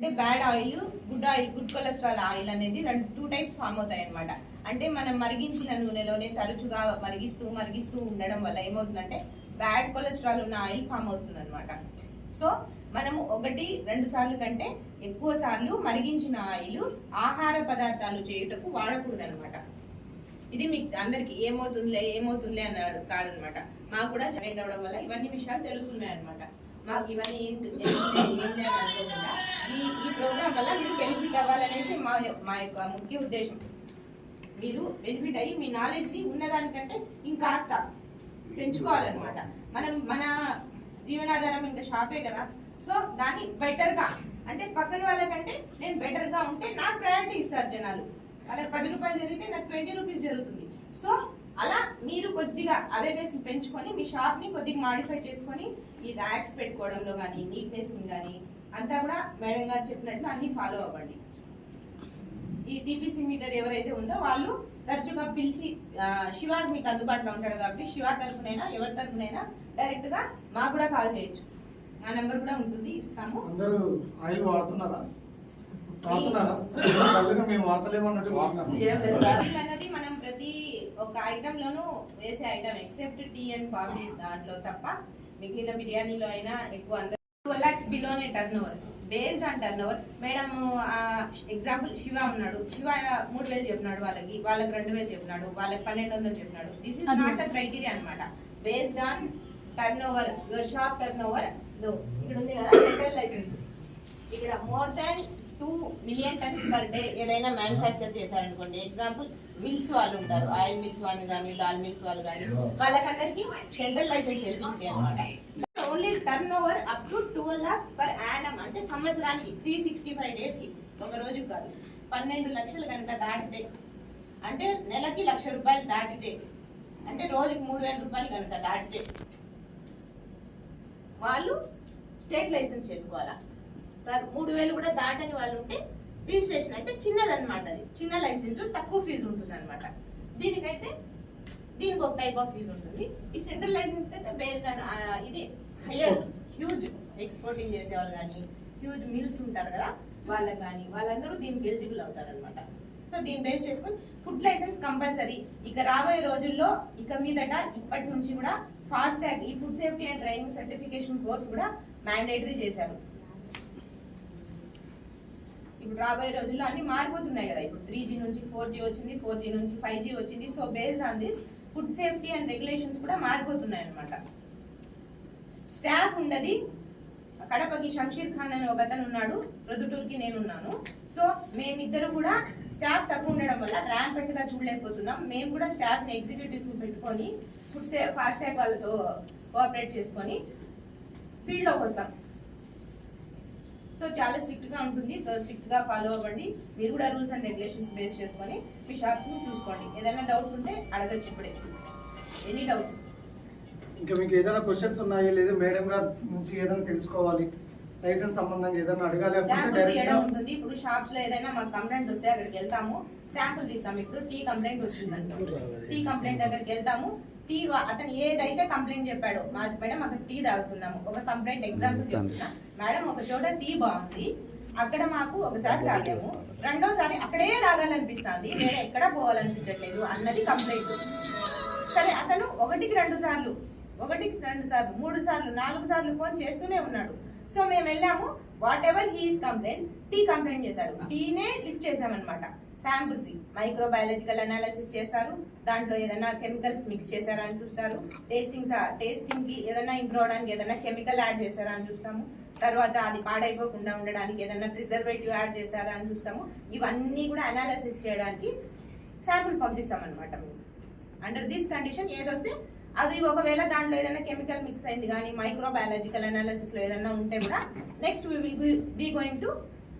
అంటే bad oil good oil good cholesterol oil అనేది రెండు టూ టైప్స్ ఫామ్ అవుతాయి అనమాట అంటే మనం మరిగించిన నూనెలోనే తరచుగా మరిగిస్తూ మరిగిస్తూ ఉండడం వల్ల ఏమవుతుందంటే బ్యాడ్ కొలెస్ట్రాల్ ఉన్న ఆయిల్ ఫామ్ అవుతుంది అనమాట సో మనము ఒకటి రెండు సార్లు కంటే ఎక్కువ సార్లు మరిగించిన ఆయిల్ ఆహార పదార్థాలు చేయుటకు వాడకూడదు అనమాట ఇది మీకు అందరికి ఏమవుతుందిలే ఏమవుతుందిలే అన్నాడు కాదనమాట మాకు కూడా జాయిన్ అవడం వల్ల ఇవన్నీ విషయాలు తెలుస్తున్నాయి అనమాట మాకు ఇవన్నీ ఏంటి ఏం ఏంలే అనుకోకుండా. ఈ ఈ ప్రోగ్రామ్ వల్ల మీరు బెనిఫిట్ అవ్వాలనేసి మా మా యొక్క ముఖ్య ఉద్దేశం. మీరు బెనిఫిట్ అయ్యి మీ నాలెడ్జ్ని ఉన్నదానికంటే ఇంకాస్త పెంచుకోవాలన్నమాట. మనం మన జీవనాధారం ఇంకా షాపే కదా. సో దాన్ని బెటర్గా అంటే పక్కన వాళ్ళకంటే నేను బెటర్గా ఉంటే నాకు ప్రయారిటీ ఇస్తారు జనాలు. వాళ్ళకి పది రూపాయలు జరిగితే నాకు ట్వంటీ రూపీస్ జరుగుతుంది. సో అలా మీరు కొద్దిగా అవేర్నెస్ పెంచుకొని మీ షాప్ని కొద్దిగా మాడిఫై చేసుకొని ఈ ర్యాక్స్ పెట్టుకోవడంలో కానీ నీట్నెస్ కానీ అంతా కూడా మేడం గారు చెప్పినట్లు అన్ని ఫాలో అవ్వండి. ఈ టీపీసీ మీటర్ ఎవరైతే ఉందో వాళ్ళు తరచుగా పిలిచి శివ మీకు అందుబాటులో ఉంటాడు కాబట్టి శివ తరఫునైనా ఎవరి తరఫునైనా డైరెక్ట్గా మాకు కూడా కాల్ చేయొచ్చు. మా నెంబర్ కూడా ఉంటుంది ఇస్తాము. అందరూ ఆయిల్ వాడుతున్నారా? అన్నది మనం ప్రతి ఐటమ్ లోనూ వేసే item except tea and coffee దాంట్లో తప్ప మిగిలిన బిర్యానీలో అయినా ఎక్కువ అందరూ two lakhs బిలోనే turnover based on turnover madam example Shiva ఉన్నాడు. శివ మూడు వేలు చెప్పినాడు వాళ్ళకి వాళ్ళకి రెండు వేలు చెప్పినాడు వాళ్ళకి పన్నెండు వందలు చెప్పినాడు. This is not the criteria అనమాట based on turnover your shop turnover ఇక్కడ ఉంది కదా లైసెన్స్ ఇక్కడ more than two million tons per day ఏదైనా మ్యానుఫ్యాక్చర్ చేశారనుకోండి. ఎగ్జాంపుల్ మిల్స్ వాళ్ళు ఉంటారు. ఆయిల్ మిల్స్ వాళ్ళు కానీ దాల్ మిల్స్ వాళ్ళు కానీ వాళ్ళకందరికీ సెంట్రల్ లైసెన్స్ ఎలిజిబిలిటీ అనమాట. Only turnover up to twelve lakhs per annum అంటే సంవత్సరానికి త్రీ సిక్స్టీ ఫైవ్ డేస్కి ఒక రోజు కాదు. పన్నెండు లక్షలు కనుక దాటితే అంటే నెలకి లక్ష రూపాయలు దాటితే అంటే రోజుకి మూడు వేల రూపాయలు కనుక దాటితే వాళ్ళు స్టేట్ లైసెన్స్ చేసుకోవాలా? మూడు వేలు కూడా దాటని వాళ్ళు ఉంటే రిజిస్ట్రేషన్ అంటే చిన్నదన్నమాట అది. చిన్న లైసెన్స్ తక్కువ ఫీజు ఉంటుంది అనమాట దీనికైతే దీనికి ఒక టైప్ ఆఫ్ ఫీజు ఉంటుంది. ఈ సెంట్రల్ లైసెన్స్ అయితే బేస్డ్ ఇది హయ్యర్ హ్యూజ్ ఎక్స్పోర్టింగ్ చేసేవాళ్ళు కానీ హ్యూజ్ మిల్స్ ఉంటారు కదా వాళ్ళకి కానీ వాళ్ళందరూ దీనికి ఎలిజిబుల్ అవుతారు అనమాట సో దీన్ని బేస్ చేసుకొని ఫుడ్ లైసెన్స్ కంపల్సరీ ఇక రాబోయే రోజుల్లో ఇక మీదట ఇప్పటి నుంచి కూడా ఫాస్ట్ ట్యాగ్ ఈ food safety and training certification course కూడా మ్యాండేటరీ చేశారు. ఇప్పుడు రాబోయే రోజుల్లో అన్ని మారిపోతున్నాయి కదా. ఇప్పుడు త్రీ జీ నుంచి ఫోర్ జీ వచ్చింది ఫోర్ జీ నుంచి ఫైవ్ జీ వచ్చింది. So based on this food safety and regulations కూడా మారిపోతున్నాయి అనమాట స్టాఫ్ ఉన్నది కడపకి షంషీర్ ఖాన్ అని ఒక అతను ఉన్నాడు. ప్రొద్దుటూరుకి నేనున్నాను సో మేమిద్దరు కూడా స్టాఫ్ తక్కువ ఉండడం వల్ల ర్యాంపెంట్గా చూడలేకపోతున్నాం. మేము కూడా స్టాఫ్ని ఎగ్జిక్యూటివ్స్ని పెట్టుకొని ఫుడ్ సే ఫాస్ట్ ట్యాగ్ వాళ్ళతో కోఆపరేట్ చేసుకొని ఫీల్డ్లోకి వస్తాం. సో చాలా స్ట్రిక్ట్గా ఉంటుంది. సో స్ట్రిక్ట్గా ఫాలో అవ్వండి. మీరు కూడా రూల్స్ అండ్ రెగ్యులేషన్స్ బేస్ చేసుకొని మీ షాప్స్ని చూసుకోండి. ఏదైనా డౌట్స్ ఉంటే అడగచ్చు ఇప్పుడే ఎనీ డౌట్స్? ఇంకా మీకు ఏదైనా క్వశ్చన్స్ ఉన్నాయా? లేదా మేడం గారి నుంచి ఏదైనా తెలుసుకోవాలి. లైసెన్స్ సంబంధంగా ఏదైనా అడగాలి అనుకుంటే ఇప్పుడు షాప్స్లో ఏదైనా మాకు కంప్లైంట్ వస్తే అక్కడికి వెళ్తాము. శాంపుల్ తీస్తాం. ఇప్పుడు టీ కంప్లైంట్ వచ్చిందండి టీ కంప్లైంట్ దగ్గరికి వెళ్తాము. టీ అతను ఏదైతే కంప్లైంట్ చెప్పాడో మేడం అక్కడ టీ తాగుతున్నాము. ఒక కంప్లైంట్ ఎగ్జాంపుల్ చెప్తున్నా. మేడం ఒక చోట టీ బాగుంది. అక్కడ మాకు ఒకసారి తాగాము. రెండోసారి అక్కడే తాగాలనిపిస్తుంది. వేరే ఎక్కడ పోవాలనిపించట్లేదు. అన్నది కంప్లైంట్ సరే అతను ఒకటికి రెండు సార్లు ఒకటికి రెండు సార్లు మూడు సార్లు నాలుగు సార్లు ఫోన్ చేస్తూనే ఉన్నాడు. సో మేము వెళ్ళాము. Whatever he's complaint tea complaint చేశాడు. టీనే లిఫ్ట్ చేశామన్నమాట. శాంపుల్స్ మైక్రోబయాలజికల్ అనాలిసిస్ చేశారు. దాంట్లో ఏదైనా కెమికల్స్ మిక్స్ చేశారా అని చూస్తారు. టేస్టింగ్ టేస్టింగ్కి ఏదైనా ఇంప్రూవ్ అవడానికి ఏదైనా కెమికల్ యాడ్ చేశారా అని చూస్తాము. తర్వాత అది పాడైపోకుండా ఉండడానికి ఏదైనా ప్రిజర్వేటివ్ యాడ్ చేశారా అని చూస్తాము. ఇవన్నీ కూడా అనాలిసిస్ చేయడానికి శాంపుల్ పంపిస్తామన్నమాట మేము. అండర్ దిస్ కండిషన్ ఏదొస్తే అది ఒకవేళ దాంట్లో ఏదైనా కెమికల్ మిక్స్ అయింది కానీ మైక్రోబయాలజికల్ అనాలిసిస్లో ఏదైనా ఉంటే కూడా next we will be going to